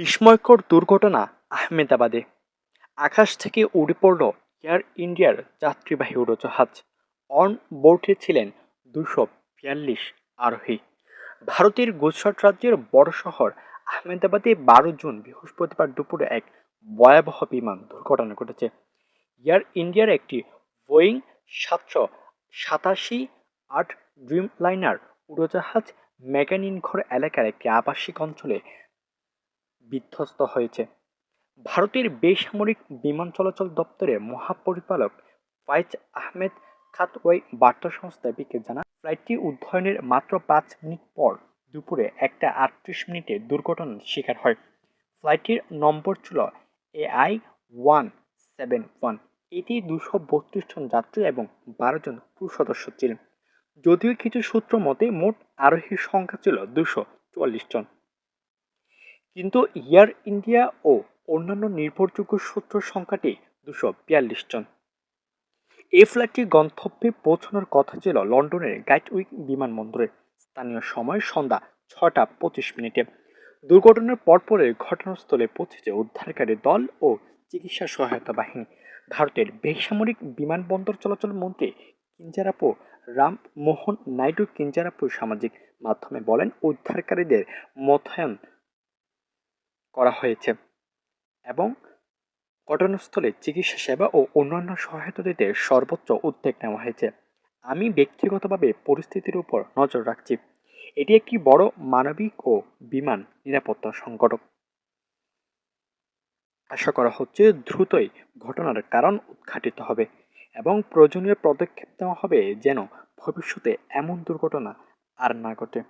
বিস্ময়কর দুর্ঘটনা আহমেদাবাদে। আকাশ থেকে উড়ে পড়ল এয়ার ইন্ডিয়ার যাত্রীবাহী উড়োজাহাজ। অন বোর্ডে ছিলেন দুশো বিয়াল্লিশ আরোহী। ভারতের গুজরাট রাজ্যের বড় শহর আহমেদাবাদে বারো জুন বৃহস্পতিবার দুপুরে এক ভয়াবহ বিমান দুর্ঘটনা ঘটেছে। এয়ার ইন্ডিয়ার একটি বোয়িং সাতশো সাতাশি আট ড্রিম লাইনার উড়োজাহাজ মেগানিনঘর এলাকার একটি আবাসিক অঞ্চলে বিধ্বস্ত হয়েছে। ভারতের বেসামরিক বিমান চলাচল দপ্তরের মহাপরিচালক ফাইজ আহমেদ খাতওয়াই বার্তা সংস্থা বিকে জানান, ফ্লাইটটি উদ্যয়নের মাত্র পাঁচ মিনিট পর দুপুরে একটা আটত্রিশ মিনিটে দুর্ঘটনার শিকার হয়। ফ্লাইটটির নম্বর ছিল এআই ওয়ান সেভেন ওয়ান। এটি দুশো বত্রিশ জন যাত্রী এবং বারো জন ক্রু সদস্য ছিলেন। যদিও কিছু সূত্র মতে, মোট আরোহীর সংখ্যা ছিল দুশো চুয়াল্লিশ জন। কিন্তু এয়ার ইন্ডিয়া ও অন্যান্য নির্ভরযোগ্য সূত্র সংখ্যাটি দুশো বিয়াল্লিশ জন। এই ফ্লাইটটি গন্তব্যে পৌঁছানোর কথা ছিল লন্ডনের গাইটউইক বিমানবন্দরে। স্থানীয় সময় সন্ধ্যা ছটা পঁচিশ মিনিটে। দুর্ঘটনার পরপরে ঘটনাস্থলে পৌঁছেছে উদ্ধারকারী দল ও চিকিৎসা সহায়তা বাহিনী। ভারতের বেসামরিক বিমানবন্দর চলাচল মন্ত্রী কিঞ্জারাপো রামমোহন নাইডু কিঞ্জারাপু সামাজিক মাধ্যমে বলেন, উদ্ধারকারীদের মোতায়েন করা হয়েছে এবং ঘটনাস্থলে চিকিৎসা সেবা ও অন্যান্য সহায়তা দিতে সর্বোচ্চ উদ্যোগ নেওয়া হয়েছে। আমি ব্যক্তিগতভাবে পরিস্থিতির উপর নজর রাখছি। এটি একটি বড় মানবিক ও বিমান নিরাপত্তা সংগঠক। আশা করা হচ্ছে দ্রুতই ঘটনার কারণ উদ্ঘাটিত হবে এবং প্রয়োজনীয় পদক্ষেপ নেওয়া হবে যেন ভবিষ্যতে এমন দুর্ঘটনা আর না ঘটে।